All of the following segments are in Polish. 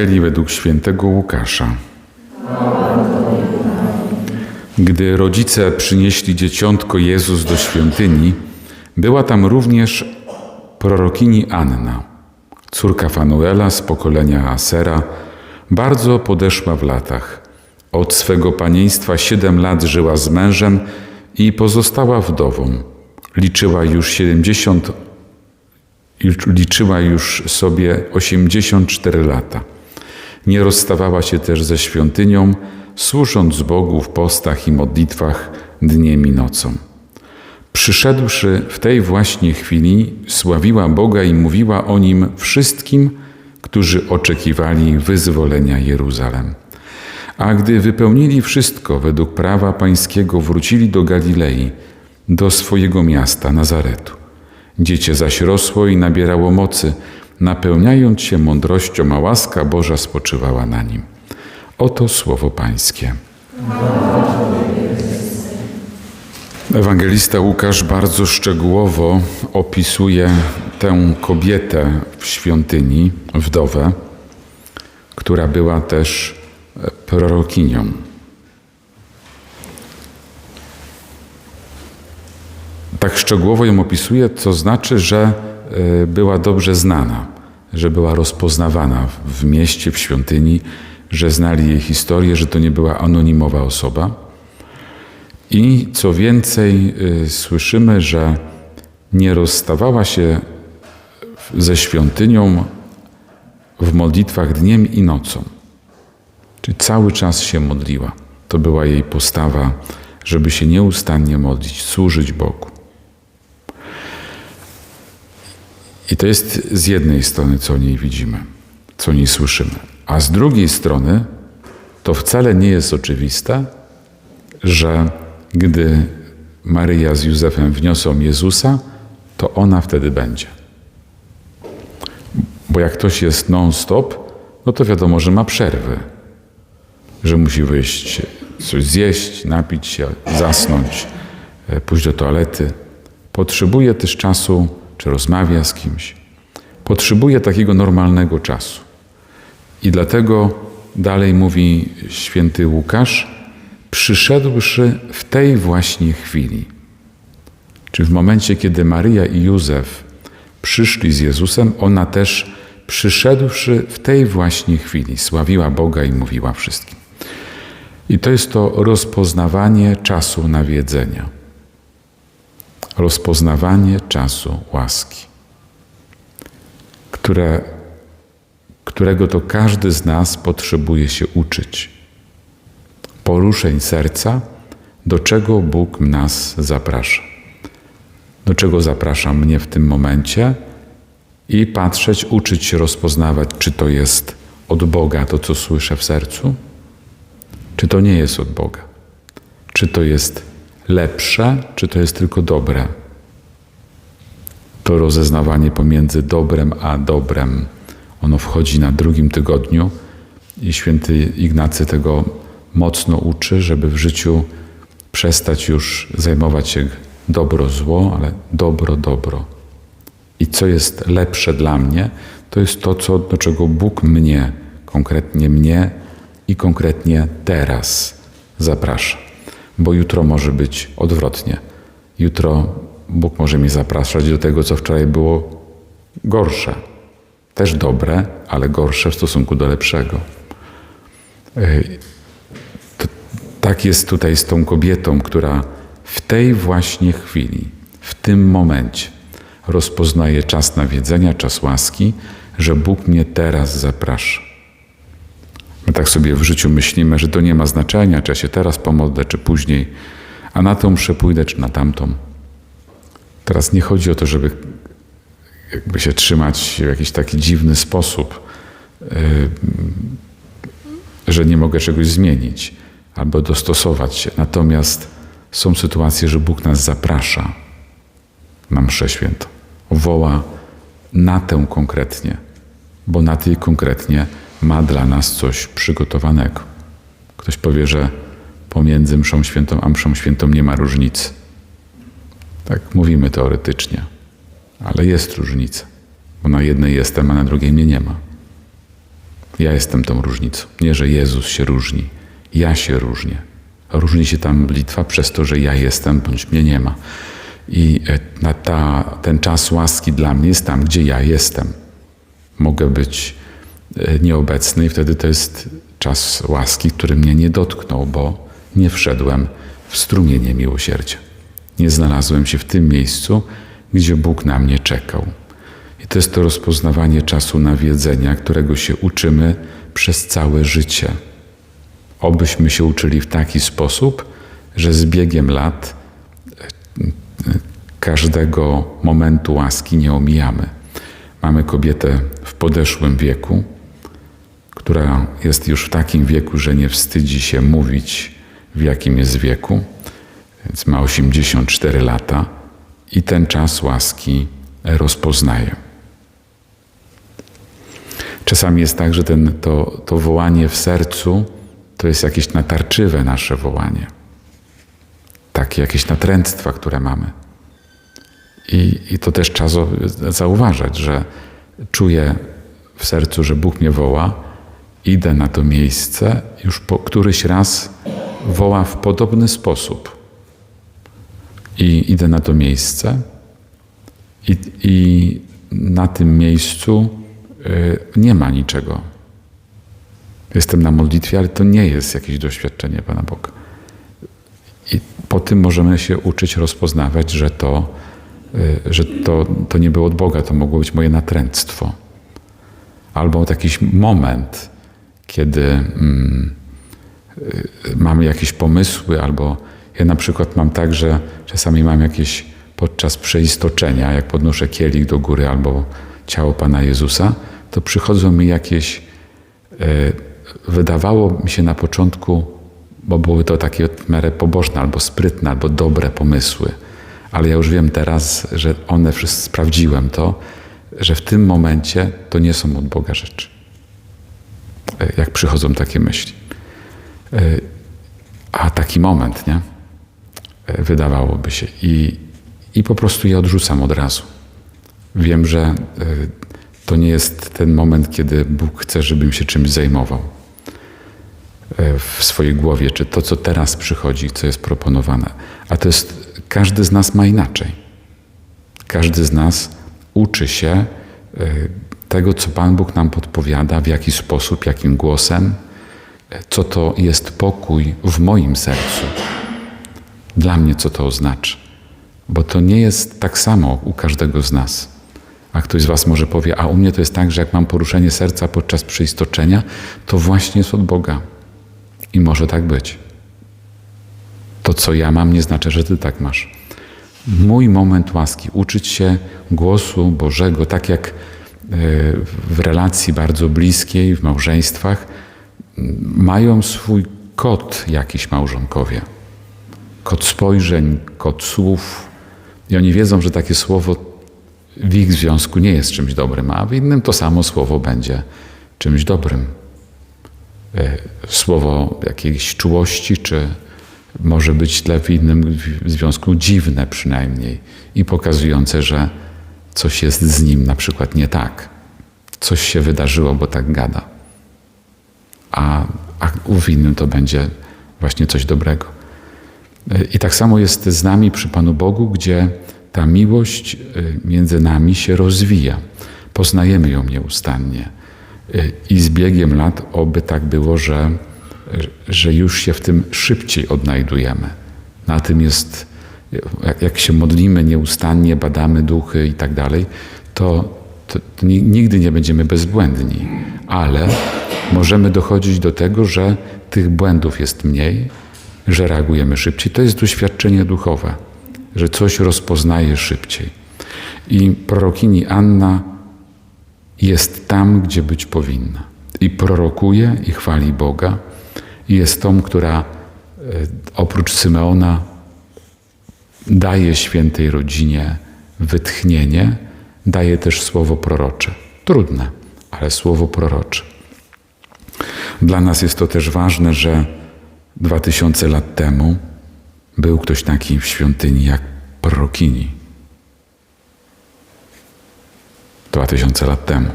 Ewangelii według świętego Łukasza. Gdy rodzice przynieśli dzieciątko Jezus do świątyni, była tam również prorokini Anna, córka Fanuela z pokolenia Asera, bardzo podeszła w latach. Od swego panieństwa siedem lat żyła z mężem i pozostała wdową. Liczyła już siedemdziesiąt liczyła już sobie 84 lata. Nie rozstawała się też ze świątynią, służąc Bogu w postach i modlitwach dniem i nocą. Przyszedłszy w tej właśnie chwili, sławiła Boga i mówiła o nim wszystkim, którzy oczekiwali wyzwolenia Jeruzalem. A gdy wypełnili wszystko według prawa pańskiego, wrócili do Galilei, do swojego miasta Nazaretu. Dziecię zaś rosło i nabierało mocy, napełniając się mądrością, a łaska Boża spoczywała na nim. Oto słowo Pańskie. Ewangelista Łukasz bardzo szczegółowo opisuje tę kobietę w świątyni, wdowę, która była też prorokinią. tak szczegółowo ją opisuje, to znaczy, że była dobrze znana, że była rozpoznawana w mieście, w świątyni, że znali jej historię, że to nie była anonimowa osoba. I co więcej, e, słyszymy, że nie rozstawała się ze świątynią w modlitwach dniem i nocą. Czyli cały czas się modliła. To była jej postawa, żeby się nieustannie modlić, służyć Bogu. I to jest z jednej strony, co o niej widzimy, co o niej słyszymy. A z drugiej strony, to wcale nie jest oczywiste, że gdy Maryja z Józefem wniosą Jezusa, to ona wtedy będzie. Bo jak ktoś jest non-stop, no to wiadomo, że ma przerwy, że musi wyjść, coś zjeść, napić się, zasnąć, e, pójść do toalety. Potrzebuje też czasu czy rozmawia z kimś. Potrzebuje takiego normalnego czasu. I dlatego dalej mówi święty Łukasz, przyszedłszy w tej właśnie chwili. Czy w momencie, kiedy Maryja i Józef przyszli z Jezusem, ona też przyszedłszy w tej właśnie chwili, sławiła Boga i mówiła wszystkim. I to jest to rozpoznawanie czasu nawiedzenia rozpoznawanie czasu łaski, które, którego to każdy z nas potrzebuje się uczyć. Poruszeń serca, do czego Bóg nas zaprasza. Do czego zaprasza mnie w tym momencie i patrzeć, uczyć się rozpoznawać, czy to jest od Boga to, co słyszę w sercu, czy to nie jest od Boga, czy to jest lepsze, czy to jest tylko dobre. To rozeznawanie pomiędzy dobrem a dobrem, ono wchodzi na drugim tygodniu i święty Ignacy tego mocno uczy, żeby w życiu przestać już zajmować się dobro, zło, ale dobro, dobro. I co jest lepsze dla mnie, to jest to, co, do czego Bóg mnie, konkretnie mnie i konkretnie teraz zaprasza bo jutro może być odwrotnie. Jutro Bóg może mnie zapraszać do tego, co wczoraj było gorsze. Też dobre, ale gorsze w stosunku do lepszego. To, tak jest tutaj z tą kobietą, która w tej właśnie chwili, w tym momencie rozpoznaje czas nawiedzenia, czas łaski, że Bóg mnie teraz zaprasza. My tak sobie w życiu myślimy, że to nie ma znaczenia, czy ja się teraz pomodlę, czy później, a na tą mszę czy na tamtą. Teraz nie chodzi o to, żeby jakby się trzymać w jakiś taki dziwny sposób, yy, że nie mogę czegoś zmienić albo dostosować się. Natomiast są sytuacje, że Bóg nas zaprasza na mszę świętą. Woła na tę konkretnie, bo na tej konkretnie ma dla nas coś przygotowanego. Ktoś powie, że pomiędzy mszą świętą a mszą świętą nie ma różnicy. Tak mówimy teoretycznie, ale jest różnica, bo na jednej jestem, a na drugiej mnie nie ma. Ja jestem tą różnicą. Nie, że Jezus się różni. Ja się różnię. Różni się ta modlitwa przez to, że ja jestem, bądź mnie nie ma. I e, ta, ten czas łaski dla mnie jest tam, gdzie ja jestem. Mogę być nieobecny i wtedy to jest czas łaski, który mnie nie dotknął, bo nie wszedłem w strumienie miłosierdzia. Nie znalazłem się w tym miejscu, gdzie Bóg na mnie czekał. I to jest to rozpoznawanie czasu nawiedzenia, którego się uczymy przez całe życie. Obyśmy się uczyli w taki sposób, że z biegiem lat e, każdego momentu łaski nie omijamy. Mamy kobietę w podeszłym wieku, która jest już w takim wieku, że nie wstydzi się mówić, w jakim jest wieku, więc ma 84 lata i ten czas łaski rozpoznaje. Czasami jest tak, że ten, to, to wołanie w sercu to jest jakieś natarczywe nasze wołanie. Takie jakieś natręctwa, które mamy. I, I to też trzeba zauważać, że czuję w sercu, że Bóg mnie woła, idę na to miejsce, już po któryś raz woła w podobny sposób. I idę na to miejsce, i, i na tym miejscu y, nie ma niczego. Jestem na modlitwie, ale to nie jest jakieś doświadczenie Pana Boga. I po tym możemy się uczyć rozpoznawać, że to, y, że to, to nie było od Boga, to mogło być moje natręctwo. Albo jakiś moment, kiedy mm, y, mamy jakieś pomysły, albo ja na przykład mam tak, że czasami mam jakieś podczas przeistoczenia, jak podnoszę kielich do góry albo ciało Pana Jezusa, to przychodzą mi jakieś, e, wydawało mi się na początku, bo były to takie w miarę pobożne, albo sprytne, albo dobre pomysły, ale ja już wiem teraz, że one sprawdziłem to, że w tym momencie to nie są od Boga rzeczy. E, jak przychodzą takie myśli. E, a taki moment, nie? Wydawałoby się. I, i po prostu je odrzucam od razu. Wiem, że e, to nie jest ten moment, kiedy Bóg chce, żebym się czymś zajmował e, w swojej głowie, czy to, co teraz przychodzi, co jest proponowane. A to jest, każdy z nas ma inaczej. Każdy z nas uczy się e, tego, co Pan Bóg nam podpowiada, w jaki sposób, jakim głosem, co to jest pokój w moim sercu. Dla mnie, co to oznacza bo to nie jest tak samo u każdego z nas. A ktoś z Was może powie, a u mnie to jest tak, że jak mam poruszenie serca podczas przyistoczenia, to właśnie jest od Boga. I może tak być. To, co ja mam, nie znaczy, że Ty tak masz. Mój moment łaski, uczyć się głosu Bożego, tak jak w relacji bardzo bliskiej, w małżeństwach, mają swój kod jakiś małżonkowie. Kod spojrzeń, kod słów, i oni wiedzą, że takie słowo w ich związku nie jest czymś dobrym, a w innym to samo słowo będzie czymś dobrym. E, słowo jakiejś czułości, czy może być dla w innym związku dziwne przynajmniej i pokazujące, że coś jest z nim na przykład nie tak. Coś się wydarzyło, bo tak gada. A, a w innym to będzie właśnie coś dobrego. I tak samo jest z nami przy Panu Bogu, gdzie ta miłość y, między nami się rozwija. Poznajemy ją nieustannie. Y, I z biegiem lat oby tak było, że, że już się w tym szybciej odnajdujemy. Na tym jest, jak się modlimy nieustannie, badamy duchy i tak dalej, to, to, to nigdy nie będziemy bezbłędni, ale możemy dochodzić do tego, że tych błędów jest mniej, że reagujemy szybciej. To jest doświadczenie duchowe, że coś rozpoznaje szybciej. I prorokini Anna jest tam, gdzie być powinna. I prorokuje i chwali Boga. I jest tą, która e, oprócz Symeona daje świętej rodzinie wytchnienie, daje też słowo prorocze. Trudne, ale słowo prorocze. Dla nas jest to też ważne, że Dwa tysiące lat temu był ktoś taki w świątyni jak prorokini. Dwa tysiące lat temu.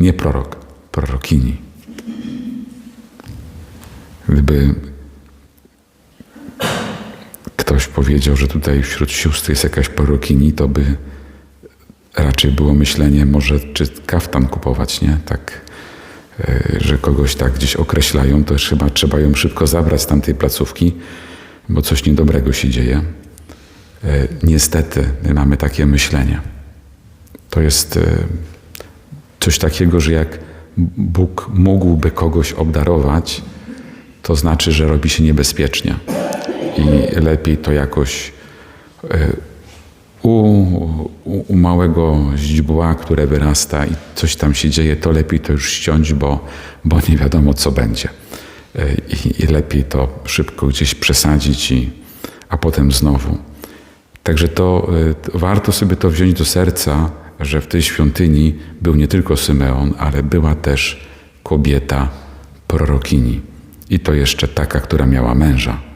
Nie prorok, prorokini. Gdyby ktoś powiedział, że tutaj wśród sióstr jest jakaś prorokini, to by raczej było myślenie, może czy kaftan kupować, nie? Tak, e, że kogoś tak gdzieś określają, to chyba trzeba ją szybko zabrać z tamtej placówki, bo coś niedobrego się dzieje. E, Niestety my mamy takie myślenie. To jest e, coś takiego, że jak Bóg mógłby kogoś obdarować, to znaczy, że robi się niebezpiecznie. I lepiej to jakoś e, u, u, u małego źdźbła, które wyrasta i coś tam się dzieje, to lepiej to już ściąć, bo, bo nie wiadomo, co będzie. E, I, I lepiej to szybko gdzieś przesadzić, i, a potem znowu. Także to e, to warto sobie to wziąć do serca, że w tej świątyni był nie tylko Symeon, ale była też kobieta prorokini. I to jeszcze taka, która miała męża.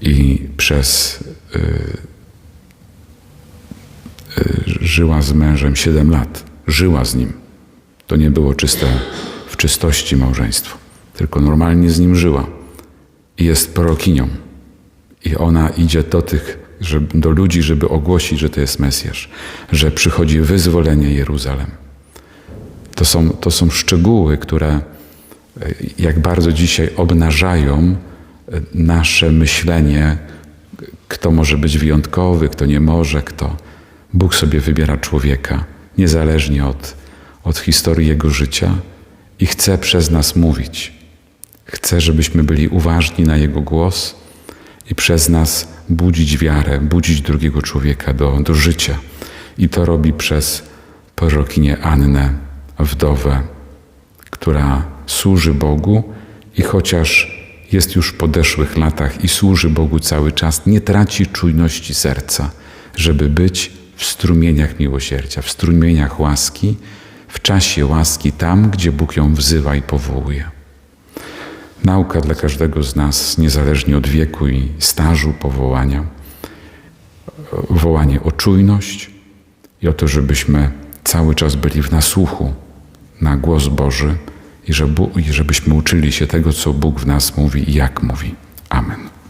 I przez y, y, żyła z mężem 7 lat. Żyła z nim. To nie było czyste w czystości małżeństwo, tylko normalnie z nim żyła. I jest prorokinią. I ona idzie do tych, żeby, do ludzi, żeby ogłosić, że to jest Mesjasz, że przychodzi wyzwolenie Jeruzalem. To są, to są szczegóły, które e, jak bardzo dzisiaj obnażają nasze myślenie, kto może być wyjątkowy, kto nie może, kto. Bóg sobie wybiera człowieka, niezależnie od, od historii jego życia i chce przez nas mówić. Chce, żebyśmy byli uważni na jego głos i przez nas budzić wiarę, budzić drugiego człowieka do, do życia. I to robi przez prorokinię Annę, wdowę, która służy Bogu i chociaż jest już w podeszłych latach i służy Bogu cały czas, nie traci czujności serca, żeby być w strumieniach miłosierdzia, w strumieniach łaski, w czasie łaski tam, gdzie Bóg ją wzywa i powołuje. Nauka dla każdego z nas, niezależnie od wieku i stażu powołania, wołanie o czujność i o to, żebyśmy cały czas byli w nasłuchu na głos Boży i żebyśmy uczyli się tego, co Bóg w nas mówi i jak mówi. Amen.